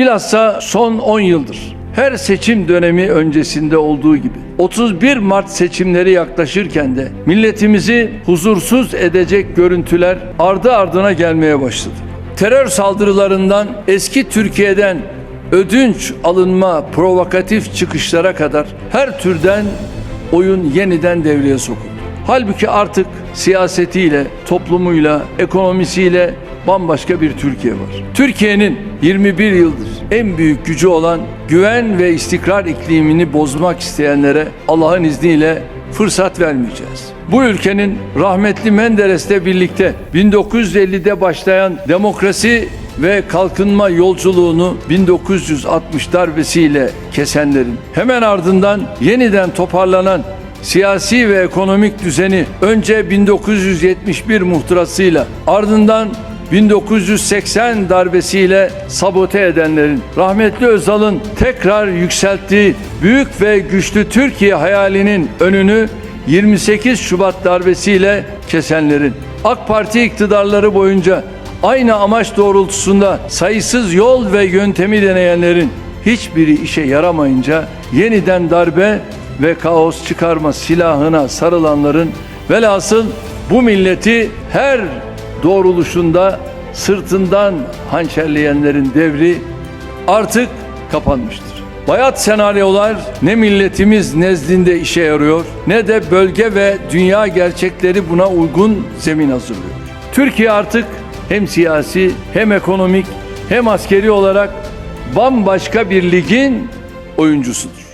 Bilhassa son 10 yıldır her seçim dönemi öncesinde olduğu gibi 31 Mart seçimleri yaklaşırken de milletimizi huzursuz edecek görüntüler ardı ardına gelmeye başladı. Terör saldırılarından eski Türkiye'den ödünç alınma provokatif çıkışlara kadar her türden oyun yeniden devreye sokuldu. Halbuki artık siyasetiyle, toplumuyla, ekonomisiyle bambaşka bir Türkiye var. Türkiye'nin 21 yıldır en büyük gücü olan güven ve istikrar iklimini bozmak isteyenlere Allah'ın izniyle fırsat vermeyeceğiz. Bu ülkenin rahmetli Menderes'le birlikte 1950'de başlayan demokrasi ve kalkınma yolculuğunu 1960 darbesiyle kesenlerin hemen ardından yeniden toparlanan siyasi ve ekonomik düzeni önce 1971 muhtırasıyla ardından 1980 darbesiyle sabote edenlerin, rahmetli Özal'ın tekrar yükselttiği büyük ve güçlü Türkiye hayalinin önünü 28 Şubat darbesiyle kesenlerin, AK Parti iktidarları boyunca aynı amaç doğrultusunda sayısız yol ve yöntemi deneyenlerin hiçbiri işe yaramayınca yeniden darbe ve kaos çıkarma silahına sarılanların velhasıl bu milleti her doğruluşunda sırtından hançerleyenlerin devri artık kapanmıştır. Bayat senaryolar ne milletimiz nezdinde işe yarıyor ne de bölge ve dünya gerçekleri buna uygun zemin hazırlıyor. Türkiye artık hem siyasi hem ekonomik hem askeri olarak bambaşka bir ligin oyuncusudur.